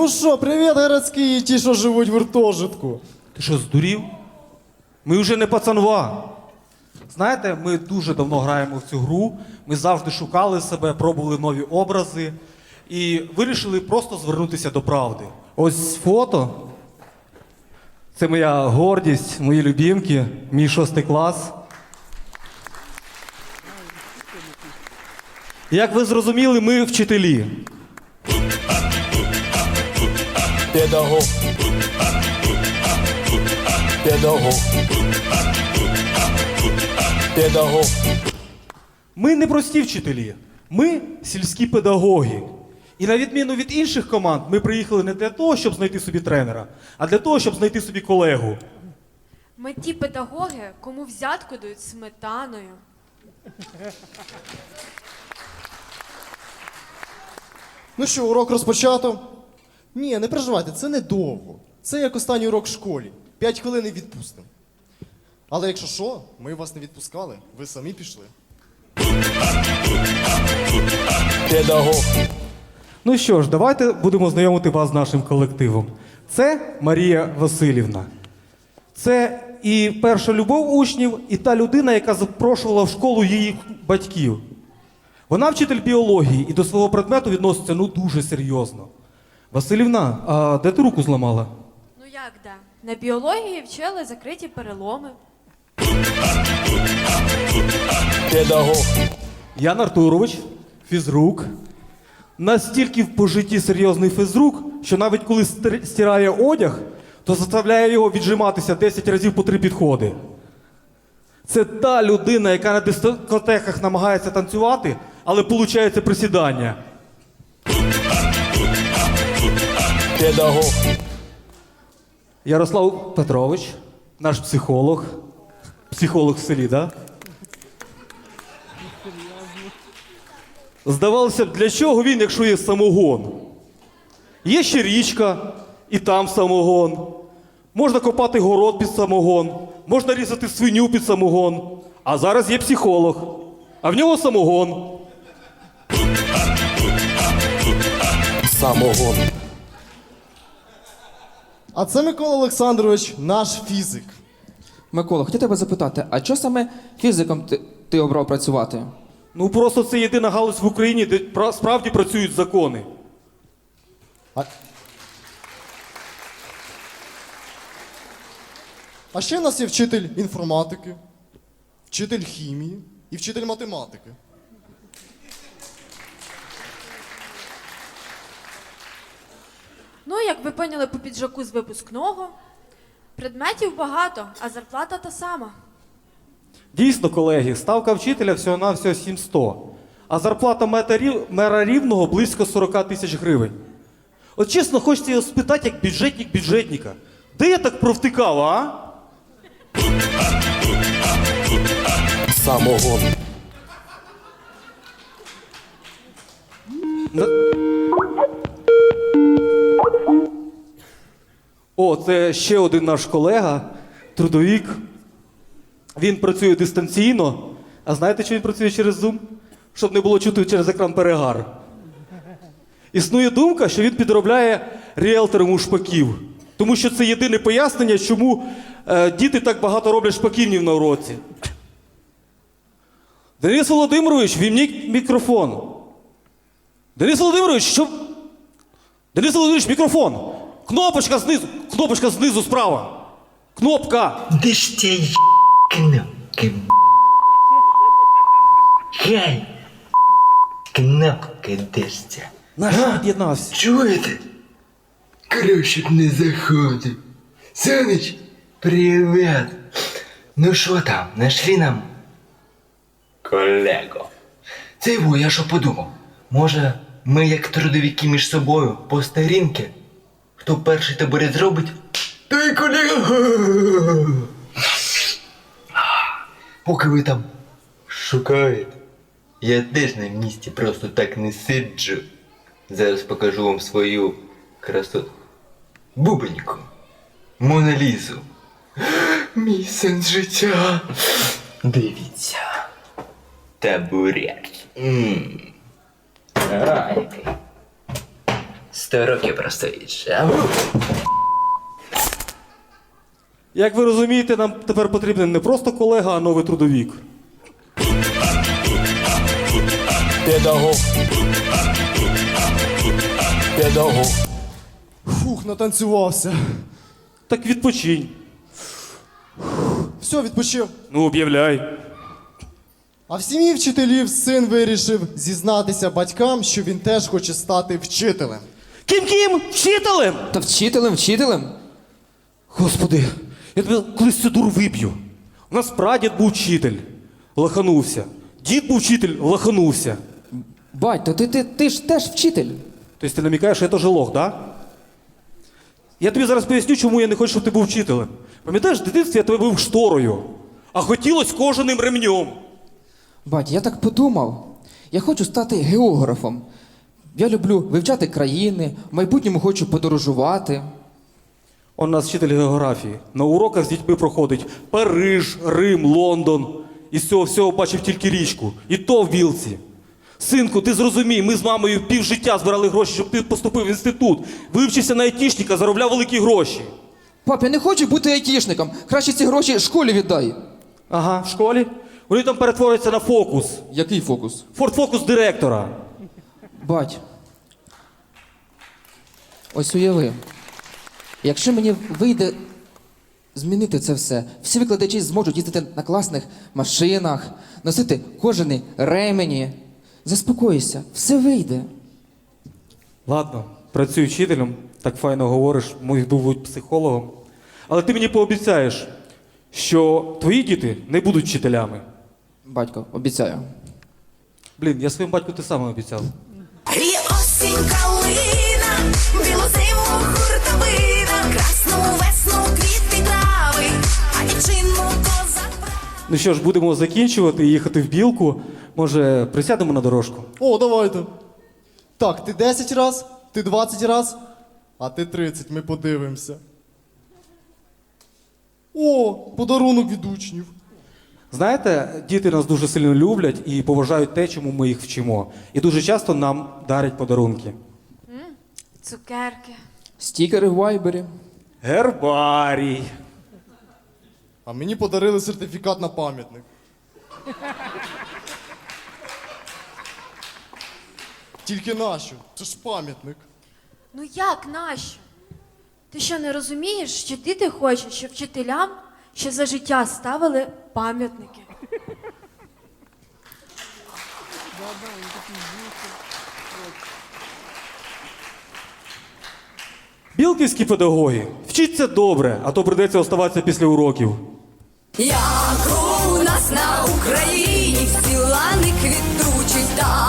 Ну що, привіт, городські, ті, що живуть в гуртожитку. Ти що, здурів? Ми вже не пацанва. Знаєте, ми дуже давно граємо в цю гру. Ми завжди шукали себе, пробували нові образи і вирішили просто звернутися до правди. Ось фото. Це моя гордість, мої любімки, мій шостий клас. Як ви зрозуміли, ми вчителі. Педагог. Педагог. Педагог. Ми не прості вчителі, ми сільські педагоги. І на відміну від інших команд, ми приїхали не для того, щоб знайти собі тренера, а для того, щоб знайти собі колегу. Ми ті педагоги, кому взятку дають сметаною. Ну що, урок розпочато? Ні, не переживайте, це не довго. Це як останній урок в школі. П'ять хвилин і відпустимо. Але якщо що, ми вас не відпускали, ви самі пішли. Педагог. Ну що ж, давайте будемо знайомити вас з нашим колективом. Це Марія Васильівна. Це і перша любов учнів, і та людина, яка запрошувала в школу її батьків. Вона вчитель біології і до свого предмету відноситься ну дуже серйозно. Васильівна, а де ти руку зламала? Ну як де? На біології вчили закриті переломи. Педагог. Ян Артурович, фізрук. Настільки по житті серйозний фізрук, що навіть коли стир- стирає одяг, то заставляє його віджиматися 10 разів по три підходи. Це та людина, яка на дискотеках намагається танцювати, але виходить присідання. Педагог. Ярослав Петрович, наш психолог. Психолог в селі, так? Да? Здавалося б, для чого він, якщо є самогон? Є ще річка, і там самогон. Можна копати город під самогон, можна різати свиню під самогон. А зараз є психолог, а в нього самогон. Самогон. А це Микола Олександрович, наш фізик. Микола, хотів тебе запитати, а чого саме фізиком ти, ти обрав працювати? Ну просто це єдина галузь в Україні, де пра- справді працюють закони. А... а ще в нас є вчитель інформатики, вчитель хімії і вчитель математики. Ну, як ви поняли по піджаку з випускного, предметів багато, а зарплата та сама. Дійсно, колеги, ставка вчителя всього-навсього 700, а зарплата мета рів- мера рівного близько 40 тисяч гривень. От чесно, хочеться його спитати, як бюджетник бюджетника. Де я так провтикав, а? Самогон. О, це ще один наш колега, трудовік. Він працює дистанційно. А знаєте, що він працює через Zoom? Щоб не було чути через екран перегар. Існує думка, що він підробляє ріелтором у шпаків. Тому що це єдине пояснення, чому е, діти так багато роблять шпаківнів на уроці. Денис Володимирович, вімніть мікрофон. Денис Володимирович, що. Денис Володимирович, мікрофон. Кнопочка знизу. Кнопочка знизу справа. Кнопка. Де ж ця кнопки? Хай! Кнопка де ж ця? Наш від'єднався. Чуєте? Краще не заходив. Саныч, привіт! Ну що там, нашли нам? Колего. Це його, я що подумав. Може, ми як трудовики між собою по старінки? Хто перший табурет зробить? Той колега! Поки ви там шукаєте, я теж на місці просто так не сиджу. Зараз покажу вам свою красоту. Бубеньку. Моналізу. Мій сенс життя. Дивіться. Табурет. Сто років простоїть. Як ви розумієте, нам тепер потрібен не просто колега, а новий трудовік. Педагог. Педагог. Фух, натанцювався. Так відпочинь. Все, відпочив. Ну, об'являй. А в сім'ї вчителів син вирішив зізнатися батькам, що він теж хоче стати вчителем. Ким-ким? Вчителем? Та вчителем, вчителем? Господи, я тебе колись цю дуру виб'ю. У нас прадід був вчитель, лаханувся. Дід був вчитель, лаханувся. Бать, то ти, ти, ти ж теж вчитель. Тобто ти намікаєш, що я теж лох, да? Я тобі зараз поясню, чому я не хочу, щоб ти був вчителем. Пам'ятаєш, в дитинстві я тебе був шторою, а хотілося кожаним ремнем. Бать, я так подумав. Я хочу стати географом. Я люблю вивчати країни, в майбутньому хочу подорожувати. Он у нас вчитель географії. На уроках з дітьми проходить Париж, Рим, Лондон. І з цього всього бачив тільки річку. І то в білці. Синку, ти зрозумій, ми з мамою півжиття збирали гроші, щоб ти поступив в інститут. Вивчився на айтішника, заробляв великі гроші. Пап, я не хочу бути айтішником. Краще ці гроші школі віддай. Ага, в школі. Вони там перетворюються на фокус. Який фокус? Форт фокус директора. Бать. Ось уяви. Якщо мені вийде змінити це все, всі викладачі зможуть їздити на класних машинах, носити кожані ремені. Заспокойся, все вийде. Ладно, працюй вчителем, так файно говориш, би бути психологом. Але ти мені пообіцяєш, що твої діти не будуть вчителями. Батько, обіцяю. Блін, я своєму батьку те саме обіцяв. І осінь калина, білу зиму хуртовина, красну весну квіти трави, а дівчину козак. Ну що ж, будемо закінчувати і їхати в білку. Може, присядемо на дорожку? О, давайте. Так, ти 10 раз, ти 20 раз, а ти 30, ми подивимося. О, подарунок від учнів. Знаєте, діти нас дуже сильно люблять і поважають те, чому ми їх вчимо. І дуже часто нам дарять подарунки. Цукерки. Стікери в вайбері. Гербарій. А мені подарили сертифікат на пам'ятник. Тільки нащо? Це ж пам'ятник. Ну як нащо? Ти що не розумієш, що діти хочуть, щоб вчителям ще за життя ставили пам'ятники. Білківські педагоги, вчіться добре, а то придеться оставатися після уроків. Я кров у нас на Україні всіла не квітучі та